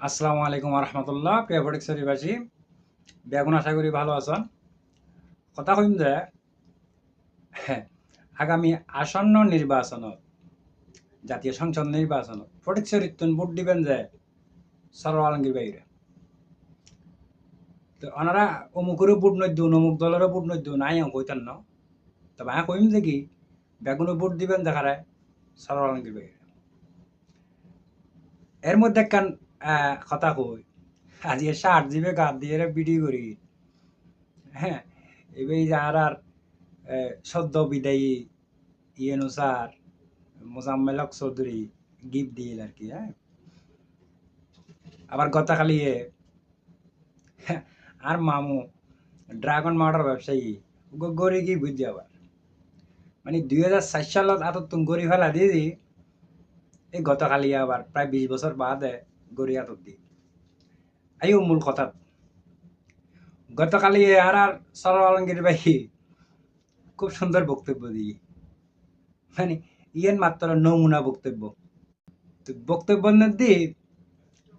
আসসালামু আলাইকুম রহমতুল্লাহ প্রিয় ফটিকসরিবাসী বেগুন আশা করি ভালো আছেন। কথা কইম যে হ্যাঁ, আগামী আসন্ন নির্বাচনত জাতীয় সংসদ নির্বাচনত ফটিকসরিত ভোট দিবেন যে সরওয়াল আলমগীর বাইরে তো ওনারা অমুকেরও নই দিন অমুক দলেরও নই দিন আই কইতেন ন। তবে আমি কইম যে কি বেগুনে ভোট দিবেন দেখারে সরওয়াল আলমগীর বাইরে এর মধ্যে একখান কথা কই। আজি ষাট জিবে গাত দিয়ে বিডি করি। হ্যাঁ এবার এই যে আর সদ্য বিদায়ী ইয়েনুসার মোজাম্মেল হক চৌধুরী গিফট দিল আর কি হ্যাঁ। আবার গতকালি আর মামু, ড্রাগন মার্ডার ব্যবসায়ী গড়ি কি বুঝছি আবার। মানে দুই হাজার সাত সালত এত তুমি গড়ি ফেলা দিয়ে দি এই গতকালি আবার প্রায় বিশ বছর বাদে গড়ি আতত দি আইও মূল কথা গতকালি আর আর সরল আলমগীর খুব সুন্দর বক্তব্য দিই মানে ইয়েন মাত্র নমুনা বক্তব্য। তো বক্তব্য দি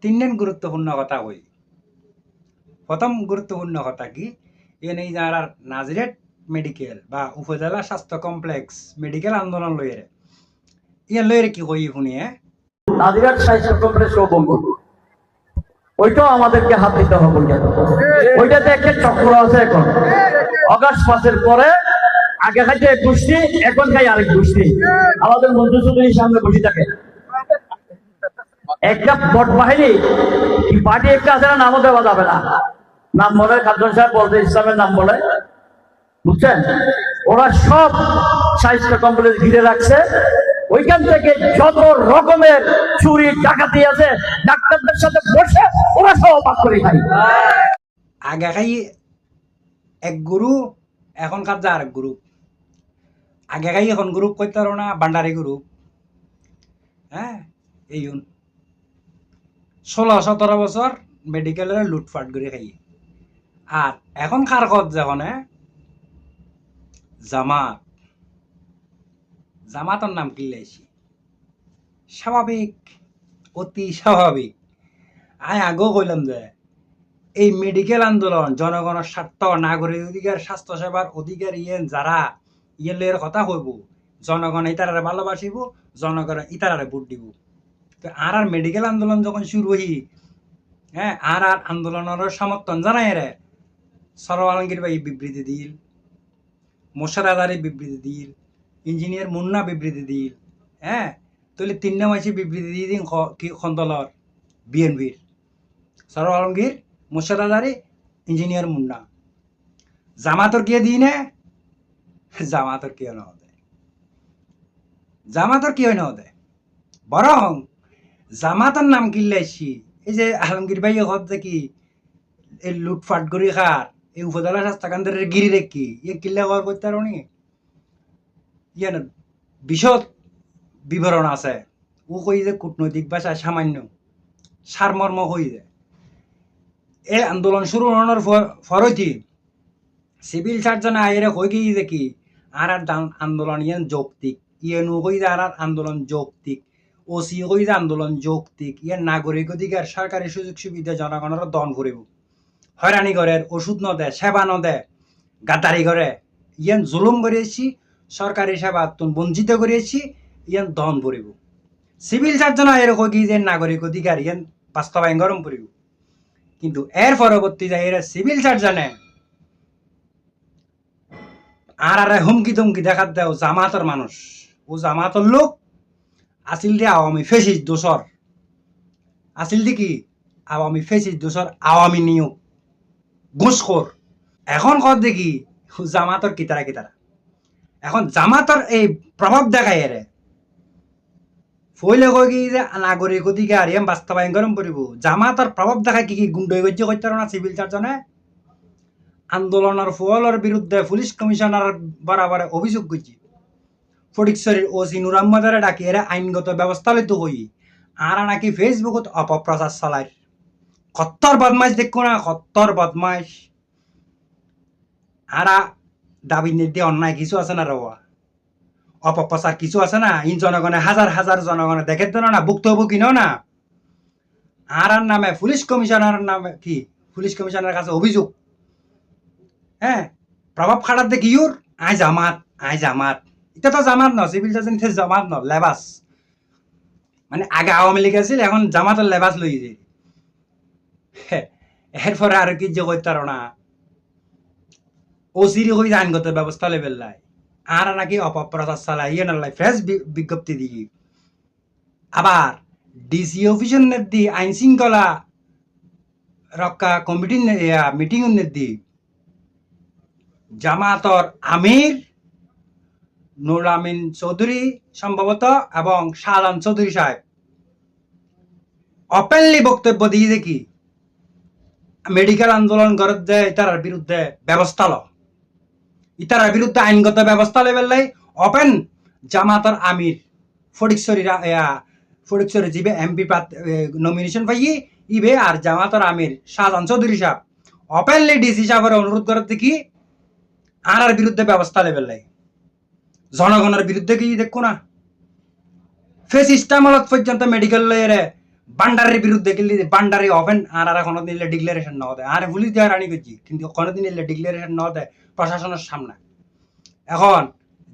তিনজন গুরুত্বপূর্ণ কথা কই। প্রথম গুরুত্বপূর্ণ কথা কি ইয়েন এই যে আর আর নাজিরেট মেডিকেল বা উপজেলা স্বাস্থ্য কমপ্লেক্স মেডিকেল আন্দোলন লইরে ইয়ে লইরে কি কই শুনিয়ে নাজিরাট সাহিত্য ওইটাও আমাদেরকে হাত দিতে হবে ওইটাতে একটা চক্র আছে এখন। অগাস্ট মাসের পরে আগে খাইতে এক গোষ্ঠী, এখন খাই আরেক গোষ্ঠী। আমাদের সামনে বসে থাকে। একটা বট বাহিনী পার্টি একটা আছে না নামও দেওয়া যাবে না। নাম বলে খাদ্য সাহেব বলতে ইসলামের নাম বলে বুঝছেন? ওরা সব স্বাস্থ্য কমপ্লেক্স ঘিরে রাখছে। ওইখান থেকে যত রকমের চুরি, ডাকাতি আছে। ডাক্তারদের সাথে বসে ওরা ভাগ করে খাই আগে খাই এক গুরু এখন কাজ আর এক গ্রুপ আগে খাই এখন গ্রুপ করতে পারো না বান্ডারি গ্রুপ হ্যাঁ এই ষোলো, সতেরো বছর মেডিকেলের লুটফাট করে খাই। আর এখন কার কত যখন জামাত জামাতর নাম কি লাইছি স্বাভাবিক, অতি স্বাভাবিক। আয় আগেও কইলাম যে, এই মেডিকেল আন্দোলন, জনগণের স্বার্থ, নাগরিক অধিকার স্বাস্থ্য সেবার অধিকার ইয়েন যারা ইয়েলের কথা কইব, জনগণ ইতারারে ভালোবাসিব, জনগণ ইতারারে ভোট দিব। তো আর আর মেডিকেল আন্দোলন যখন শুরু হই হ্যাঁ আর আর আন্দোলনের সমর্থন জানাই রে সরব আলমগীর ভাই বিবৃতি দিল, মোশার আদারি বিবৃতি দিল ইঞ্জিনিয়ার মুন্না বিবৃতি দিল। হ্যাঁ? তাহলে তিনটা মাসি বিবৃতি দিয়ে দিন খন্দলর বিএনপির। সরব আলমগীর মোশার আদারি ইঞ্জিনিয়ার মুন্না। জামাতর কে দিই না জামাতর কে না হতে জামাতর কি হয় না হতে বরং জামাতর নাম কিল্লাইছি এই যে আলমগীর ভাই হত দেখি, এই লুটফাট করি খার এই উপজেলা স্বাস্থ্যকেন্দ্রের গিরি রেখি ইয়ে কিল্লা কর করতে পারো ইয়ে না বিশদ বিবরণ আছে। ও কই যে কূটনৈতিক ভাষা সামান্য সারমর্ম কই যে। এই আন্দোলন শুরু হওয়ার ফরতি সিভিল সার্জন আইরে কই গিয়ে যে কি আর আর আন্দোলন ইয়ান যৌক্তিক, ইয়েনু কই যে আর আর আন্দোলন যৌক্তিক, ওসি কই যে আন্দোলন যৌক্তিক, ইয়ান নাগরিক অধিকার, সরকারি সুযোগ সুবিধা জনগণের দন করিব হয়রানি করে, ওষুধ ন দেয় সেবা ন দেয় গাদ্দারি করে, ইয়ান জুলুম করিয়েছি সরকারি সেবা তুন বঞ্চিত করিয়েছি, ইয়ান দহন করিব সিভিল সার্জন কই গিয়ে যে নাগরিক অধিকার, ইয়ান বাস্তবায়ন গরম করিব কিন্তু এর পরবর্তী যায় এরা সিভিল সার্জনে আর আরে হুমকি তুমকি দেখাত দেও জামাতর মানুষ। ও জামাতর লোক আসিল দিয়ে আওয়ামী ফেসিস দোসর আসিল দি কি? আওয়ামী ফেসিস দোসর আওয়ামী নিয়োগ, ঘুষখোর। এখন কত দেখি, ও জামাতর কিতারা কিতারা এখন জামাতর এই প্রভাব দেখায় এরে ফইলে কই কি যে নাগরিক অধিকার এম বাস্তবায়ন গরম করিব জামাতর প্রভাব দেখা কি কি গুন্ডই গজ্য করতে না সিভিল সার্জনে আন্দোলনের ফলের বিরুদ্ধে পুলিশ কমিশনার বরাবর অভিযোগ করছি ফটিকছড়ির ওসি নুর আহমদের ডাকি এরা আইনগত ব্যবস্থা লইতে হই আর নাকি ফেসবুকত অপপ্রচার চালায়। কত্তর বদমাইশ দেখো না কত্তর বদমাইশ আরা দাবি নির্দে অন্যায় কিছু আছে না রওয়া অপপ্রচার কিছু আছে না? ইন জনগণে হাজার হাজার জনগণে দেখে দেন না ভুক্তভোগী ন না? আর নামে পুলিশ কমিশনার নামে, কি? পুলিশ কমিশনারের কাছে অভিযোগ। হ্যাঁ প্রভাব খাটার দেখি ইউর আই জামাত আই জামাত। এটা তো জামাত ন সিভিল সার্জন জামাত ন লেবাস মানে আগে আওয়ামী লীগ আছিল, এখন জামাতের লেবাস লই যে এরপরে আর কি যে করতে না ওসিরি হয়ে আইনগত ব্যবস্থা লেবেল লাই আর নাকি অপপ্রচার চালাই ইয়ে নালাই ফ্রেশ বিজ্ঞপ্তি দিয়ে আবার ডিসি অফিসের নেট দি আইন শৃঙ্খলা রক্ষা কমিটির মিটিং নেট দি জামাতর আমির নুর আমিন চৌধুরী সম্ভবত এবং শাহজাহান চৌধুরী সাহেব। ওপেনলি বক্তব্য দিয়ে দেখি মেডিকেল আন্দোলন করে যে ইতার বিরুদ্ধে ব্যবস্থা ল ইতার বিরুদ্ধে আইনগত ব্যবস্থা লেবেল লাই ওপেন জামাতর আমির। ফটিকছড়ি ফটিকছড়ি জিবে এমপি নমিনেশন পাইয়ে ইবে আর জামাতর আমির শাহজাহান চৌধুরী সাহেব। ওপেনলি ডিসি সাহেবের অনুরোধ করে দেখি আর বিরুদ্ধে ব্যবস্থা লেবেল লাই। জনগণের বিরুদ্ধে কি দেখো না? ফেস ইস্টামলত পর্যন্ত মেডিকেল লয়েরে বান্ডারের বিরুদ্ধে গেলে বান্ডারি ওপেন আর আর কোনোদিন ডিক্লারেশন না আর পুলিশ দেওয়ার রানি করছি, কিন্তু কোনোদিন ডিক্লারেশন না প্রশাসনের সামনে। এখন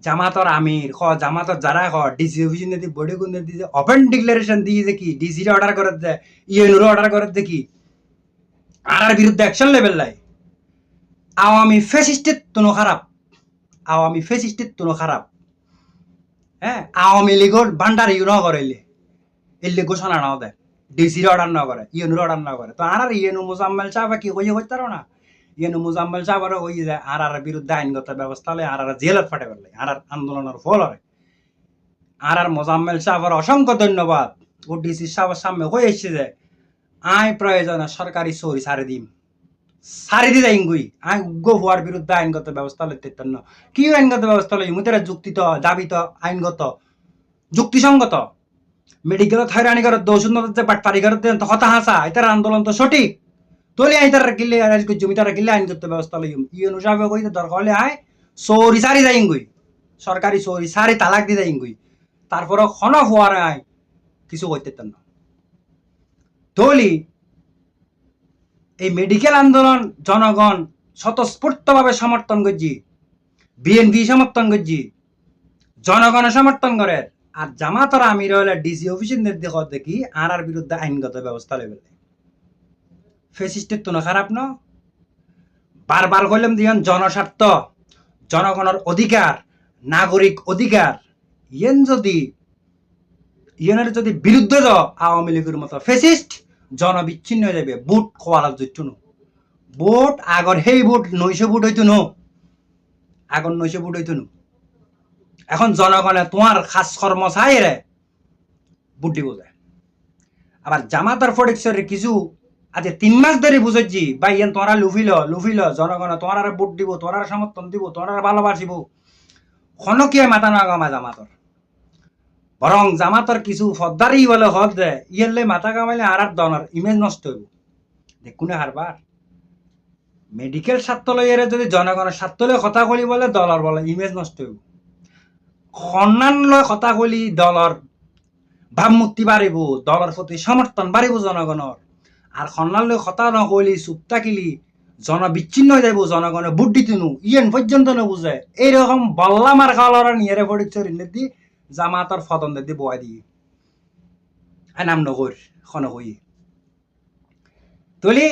জামাতর আমির, খ, জামাতর যারা খ ডিসি অফিস দিয়ে বডি গুণ দিয়ে ওপেন ডিক্লারেশন দিয়ে যে দেখি ডিসির অর্ডার করে দে ইউনুর অর্ডার করে দেখি আর আর বিরুদ্ধে অ্যাকশন লেভেল লাই আওয়ামী ফেসিস্টের তুনো খারাপ। আওয়ামী ফেসিস্টের তুনো খারাপ। হ্যাঁ? আওয়ামী লীগর ভান্ডার ইউ ন করাইলে এলে। ঘোষণা না দেয়। ডিসির অর্ডার না করে ইউনুর অর্ডার না করে। তো আর আর ইয়েনু মুজাম্মেল সাহেব কি কইয়ে করতে না? ইয়েনু মুজাম্মেল সাহেবের ওই যে আর আর বিরুদ্ধে আইনগত ব্যবস্থা লয় আর আর জেলত ফাটে পারলে আর আর আন্দোলনের ফল আর আর মোজাম্মেল সাহেবের অসংখ্য ধন্যবাদ। ও ডিসি সাহেবের সামনে হয়ে এসছে যে, আই প্রয়োজনে সরকারি চোরি সারি দিম। সারি দি যাইঙ্গুই আই উগ্র হওয়ার বিরুদ্ধে আইনগত ব্যবস্থা লইতে না কি আইনগত ব্যবস্থা লই মুতেরা যুক্তিত দাবিত আইনগত। যুক্তিসঙ্গত। মেডিকেলত হয়রানি করে দৌসুন্দর যে বাটপারি করে দেন তো হতা হাসা এটার আন্দোলন তো সঠিক। তোলে আই তার কিলে আজ জমি তারা কিলে আইনগত ব্যবস্থা লইম। ইয়ে অনুসাবে কইতে দরকার হলে আয়, চৌরি সারি যাইঙ্গুই। সরকারি চৌরি সারি তালাক দি যাইঙ্গুই। তারপরে খন হওয়ার আয়, কিছু করতে না। তলি এই মেডিকেল আন্দোলন, জনগণ স্বতঃস্ফূর্তভাবে সমর্থন করছি। বিএনপি সমর্থন করছি। জনগণ সমর্থন করে। আর জামাতরা আমির হলে ডিসি অফিসের নির্দেশ দেখি, আর আর বিরুদ্ধে আইনগত ব্যবস্থা লেবেল ফেসিস্টের তো না খারাপ, ন? বারবার কইলাম দিয়ন জনস্বার্থ, জনগণের অধিকার, নাগরিক অধিকার ইয়েন যদি ইয়েনের যদি বিরুদ্ধে যাও আওয়ামী লীগের মতো ফেসিস্ট, জনবিচ্ছিন্ন হয়ে যাবে বুট খোয়ালার জন্য বুট আগর সেই বুট নৈশ বুট হইতো নো? আগর নৈশ বুট হইতো নো? এখন জনগণে তোমার খাস কর্ম চাই রে বুট দিব যায়। আবার জামাতার ফটিকসরের কিছু আজ তিন মাস ধরে বুঝেছি বা ইয়ান তোমরা লুফিল লুফিল জনগণ তোমার বুট দিব তোমার সমর্থন দিব তোমার ভালোবাসিব খনকিয়ে মাথা নাগামা জামাতর। বরং জামাতর কিছু ফদ্দারি বলে হদ দে ইয়েলে মাথা কামাইলে আর আর দনার ইমেজ নষ্ট হইব। দেখুনে হারবার মেডিকেল স্বার্থ লইয়ের যদি জনগণের স্বার্থ লই কথা কলি বলে দলর বলে ইমেজ নষ্ট হইব। সন্মান লয় কথা কলি দলর ভাবমূর্তি বাড়িব, দলের প্রতি সমর্থন বাড়িব জনগণর। আর লই কথা নকলি চুপ থাকিলি জন বিচ্ছিন্ন হয়ে যাইব, জনগণে বুট দিতিনু ইয়েন পর্যন্ত নবুঝে এইরকম বল্লা মার খাওয়ার নিয়ে পড়িচ্ছে দি জামাতর ফদন দি বয় দিয়ে। নাম নগর খন হই। তলি,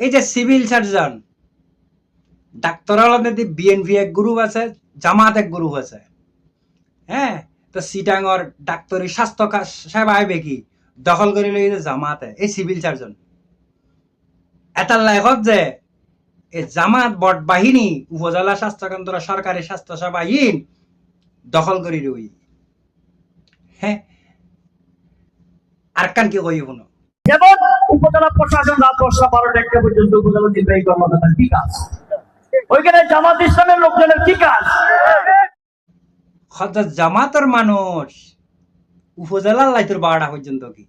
এই যে সিভিল সার্জন ডাক্তার দি বিএনপি এক গ্রুপ আছে, জামাত এক গ্রুপ আছে। হ্যাঁ তো সিটাঙর ডাক্তারি স্বাস্থ্য সেবা আইবে কি? দখল করে লই যে জামাতে এই সিভিল সার্জন এটার লাইফত যে এই জামাত বট বাহিনী উপজেলা স্বাস্থ্য কেন্দ্র সরকারি স্বাস্থ্য সেবা ইন দখল করে রই হ্যাঁ আর কান কি কই শুনো? যেমন উপজেলা প্রশাসন রাত দশটা বারোটা একটা পর্যন্ত উপজেলা নির্বাহী কর্মকর্তার কি কাজ? ওইখানে জামাত ইসলামের লোকজনের কি কাজ? জামাতের মানুষ উপজেলার লাইতুর বারোটা পর্যন্ত কি?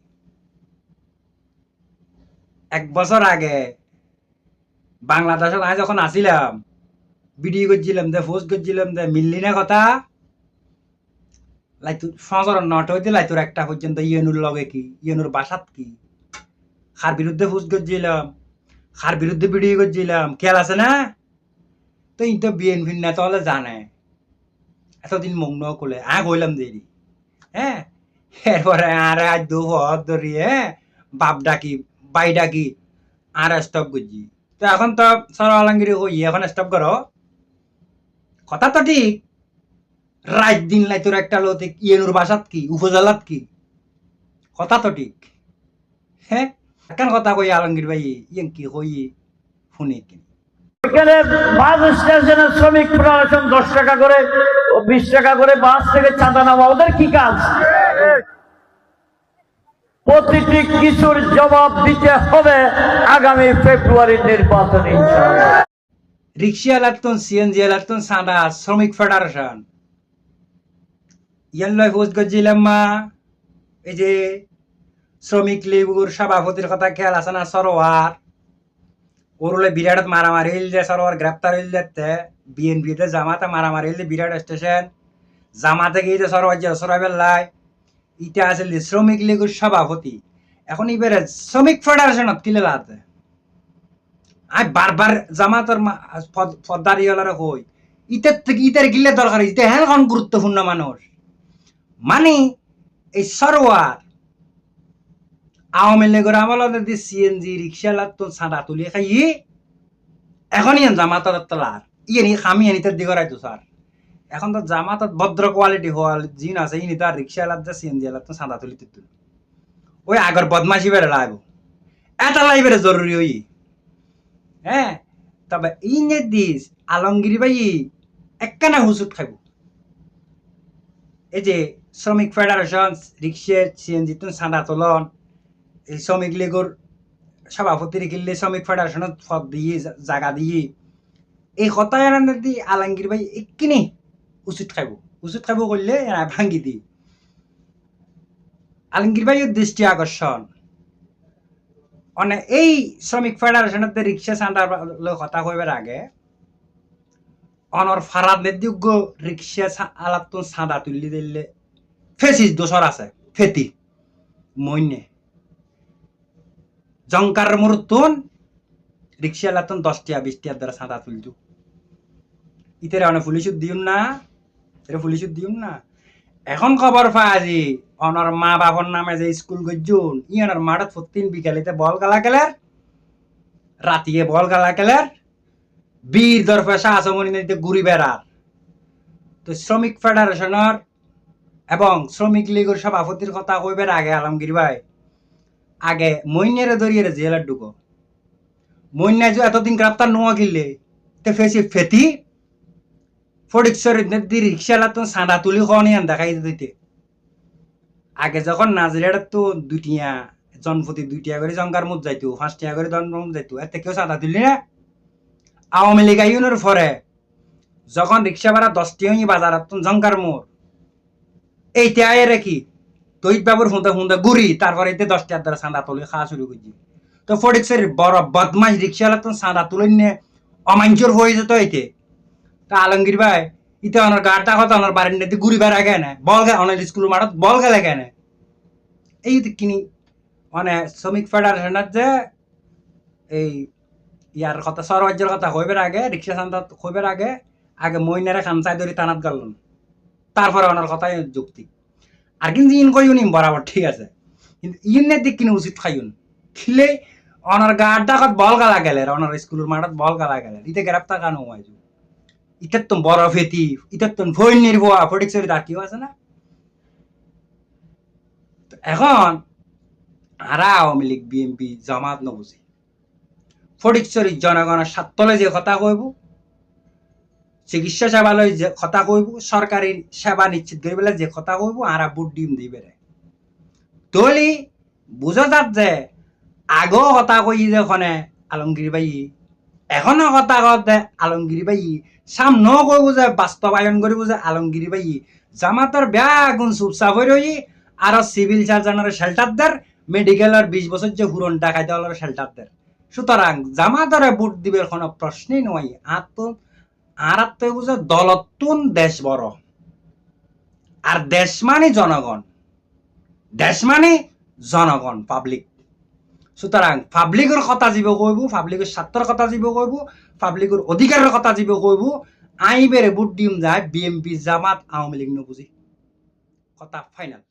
এক বছর আগে বাংলাদেশত আমি যখন আসিলাম ভিডিও করছিলাম দে পোস্ট করছিলাম দে, মিললি না কথা? লাইতুর ফজর নট হইতে লাইতুর একটা পর্যন্ত, ইয়েনুর লগে কি? ইয়েনুর বাসাত কি? খার বিরুদ্ধে ফুস করছিলাম? খার বিরুদ্ধে ভিডিও করছিলাম? খেয়াল আছে না? তো ইতো বিএনপির নেতা হলে জানে। এতদিন মগ্ন করলে আ কইলাম দেরি। হ্যাঁ? এরপরে আর আজ দু হদ ধরি হ্যাঁ বাপ ডাকি, বাই ডাকি, আর স্টপ করছি তো এখন তো সর আলমগিরি কই এখন স্টপ করো। কথা তো ঠিক। রাত দিন লাই তোর একটা লোতে ইয়েনুর বাসাত কি, উপজেলাত কি? কথা তো ঠিক। হ্যাঁ কেন কথা কই আলমগীর ভাই, ইয়েন কি কই শুনি কি এখানে বাস স্টেশনের শ্রমিক ফেডারেশন দশ টাকা করে বিশ টাকা করে বাস থেকে চাঁদা নেওয়া, ওদের কি কাজ? প্রতিটি কিছুর জবাব দিতে হবে আগামী ফেব্রুয়ারির নির্বাচনে, ইনশাআল্লাহ। রিক্সা লাগতন সিএনজি লাগতন সাদা শ্রমিক ফেডারেশন। ইয়ান লয় ফোজ মা, এই যে শ্রমিক লীগের সভাপতির কথা খেয়াল আছে না সরোয়ার? ওরলে বিরাট মারামারি হইল যে সরোয়ার, গ্রেপ্তার হইল দেখতে বিএনপিতে জামাতে মারামারি হইল বিরাট স্টেশন। জামাতে গিয়ে সরোয়ার যে সরাই বেলায় ইটা আছে শ্রমিক লীগের সভাপতি। এখন এবারে শ্রমিক ফেডারেশনত কিলে লাতে আই বারবার জামাতের পদ্মারিওয়ালারা কই ইটার থেকে ইটার গিলে দরকার ইটা হ্যাঁ এখন গুরুত্বপূর্ণ মানুষ মানে এই সরোয়ার আওয়ামী লীগের আমলে দি সিএনজি রিক্সা লাগতো সাদা তুলি খাই এখন ইয়ান জামাতর তলার ইয়ে নি খামি এনিতে দিগরাইতো স্যার এখন তো জামাতত ভদ্র কোয়ালিটি হওয়ার জিন আছে, ইনি তো আর রিক্সা লাগতো সিএনজি লাগতো সাদা তুলি তুল ওই আগর বদমাশি বেড়ে লাইব এটা লাইবের জরুরি ওই। হ্যাঁ? তবে এই নে দিস, আলমগিরি ভাই একখানা হুসুট খাইব এই যে শ্রমিক ফেডারেশন রিক্সা সিএনজি তুন সাদা তোলন, এই শ্রমিক লীগের সভাপতি রেখিলে শ্রমিক ফেডারেশনত পদ দিয়ে জা- জাগা দিয়ে। এই দি আলমগির ভাই একিনি উচিত খাইব। উচিত খাইব করলে ভাঙ্গি দি আলমগির ভাইয়ের দৃষ্টি আকর্ষণ। মানে এই শ্রমিক ফেডারেশনের রিক্সা চান্দার কথা কইবার আগে অনর ফারাদ যোগ্য রিক্সা আলাপ তো চাঁদা তুলি দিলে ফেসিস দোসর আছে, ফেতি মইনে জংকার মুরতুন রিক্সা আলাতন দশ টিয়া বিশ টিয়ার দ্বারা চাঁদা তুলতু ইতেরে অনেক পুলিশ দিউন না। এর পুলিশ দিউন না? এখন খবর আজি, অনর মা বাবার নামে যে স্কুল গজ্জুন ইয়ানোর মাঠত প্রতিদিন বিকালিতে বল গালা খেলের রাতিয়ে বল গালা খেলের বীর দরফে শাহসমনি নিতে ঘুরি বেড়ার। তো শ্রমিক ফেডারেশনের এবং শ্রমিক লীগের সভাপতির কথা কইবার আগে আলমগীর ভাই, আগে মইনেরে ধরিয়ে জেলার ঢুকো মইনা যে এতদিন গ্রেপ্তার নোয়া গিলে তে ফেসি ফেতি ফটিকসর দি রিক্সা তো সাদা তুলি খাওয়ানি আন দেখাই দিতে আগে যখন নাজিরার তো দুটিয়া জনপ্রতি দুইটিয়া করে জঙ্গার মুখ যাইতো, পাঁচটিয়া করে দণ্ডমুখ যাইতো এতে কেউ সাদা তুলি না? আওয়ামী লীগ আইনের পরে যখন রিক্সা ভাড়া দশটি হই বাজার জঙ্কার মোড় এইটা এর কি? তৈত বাবুর হুঁদা হুঁদা গুড়ি তারপরে এতে দশটার দ্বারা সাদা তুলে খাওয়া শুরু করছি তো ফটিকসের বড় বদমাস রিক্সাওয়ালা তো সাদা তুলে নিয়ে অমাঞ্চর হয়ে যেত এতে আলমগীর ভাই, ইতে অনার গাড়টা কথা অনার বাড়ির নেতে ঘুরি বেড়া কেন বল গে, অনার স্কুল মাঠত বল গেলে কেন এই কিনি মানে শ্রমিক ফেডারেশনের যে, এই ইয়ার কথা সরবাজ্যের কথা কইবার আগে রিক্সা চান্দা কইবার আগে আগে মইনারে খানসাই ধরি টানাত গেলেন তারপরে ওনার কথাই যুক্তি। আর কিন্তু ইন কইউন ইম বরাবর, ঠিক আছে। কিন্তু ইনের দিক কিনে উচিত খাইউন। খিলে অনার গাড়টা কত বল গালা গেলে অনার স্কুলের মাঠত বল গালা গেলে ইতে গ্রেপ্তার কেন হয়েছে তো বড় ফেতি ইটার তো ভয় নির্ভয়া ফটিকসরি তার কেউ আছে না? এখন আরা আওয়ামী লীগ বিএনপি জামাত নবুঝি ফটিকসরি জনগণের স্বার্থলে যে কথা কইব, চিকিৎসা সেবালয় যে কথা কইব, সরকারি সেবা নিশ্চিত করে পেলে যে কথা কইব, আরা বুট ডিম দিবে রে। তলি বুঝা যাত যে আগেও কথা কই যেখনে আলমগীর বাই এখনও কথা কতে আলমগীর বাই সামনেও কইব যে বাস্তবায়ন করিব যে আলমগীর বাই জামাতর বেয়া গুণ চুপচাপ হয়ে রই আর সিভিল সার্জনের শেল্টার দের মেডিকেলের বিশ বছর যে হুরন ডাকাইতে হল শেল্টার দের। সুতরাং জামাতরে বুট দিবে কোনো প্রশ্নই নয় আর তো আর তো বুঝে দলতুন দেশ বড়। আর দেশ মানে জনগণ, দেশ মানে জনগণ পাবলিক সুতরাং পাব্লিকৰ কথা যাব কইব পাব্লিকৰ স্বাৰ্থৰ কথা যাব কইব পাব্লিকৰ অধিকাৰৰ কথা যিব কইব আইবেরে বুট দিম যায় বিএমপি জামাত আওয়ামী লীগ নবুঝি কথা ফাইনাল